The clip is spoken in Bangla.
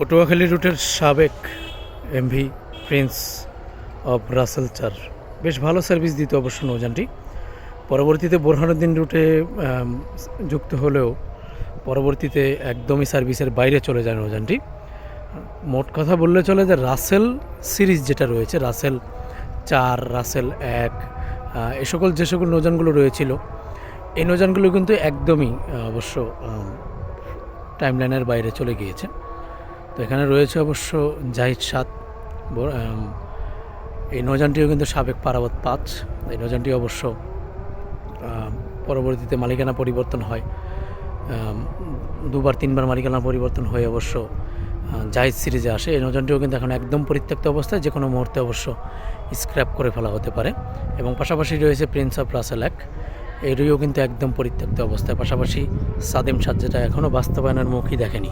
পটুয়াখালী রুটের সাবেক এমভি প্রিন্স অফ রাসেল চার বেশ ভালো সার্ভিস দিত অবশ্য নৌযানটি। পরবর্তীতে বোরহানুদ্দিন রুটে যুক্ত হলেও পরবর্তীতে একদমই সার্ভিসের বাইরে চলে যায় নৌযানটি। মোট কথা বললে চলে যে রাসেল সিরিজ যেটা রয়েছে, রাসেল চার, রাসেল এক এ সকল যে সকল নৌযানগুলো রয়েছিল, এই নৌযানগুলো কিন্তু একদমই অবশ্য টাইমলাইনের বাইরে চলে গিয়েছে। তো এখানে রয়েছে অবশ্য জাহিদ সাত এই নৌযানটিও কিন্তু সাবেক পারাবত পাঁচ এই নৌযানটি অবশ্য পরবর্তীতে মালিকানা পরিবর্তন হয়। দুবার, তিনবার মালিকানা পরিবর্তন হয়ে অবশ্য জাহিদ সিরিজে আসে। এই নৌযানটিও কিন্তু এখন একদম পরিত্যক্ত অবস্থায় যে কোনো মুহূর্তে অবশ্য স্ক্র্যাপ করে ফেলা হতে পারে। এবং পাশাপাশি রয়েছে প্রিন্স অফ রাসেল এক এটিও কিন্তু একদম পরিত্যক্ত অবস্থায়। পাশাপাশি সাদিম সাদ, যেটা এখনও বাস্তবায়নের মুখই দেখেনি।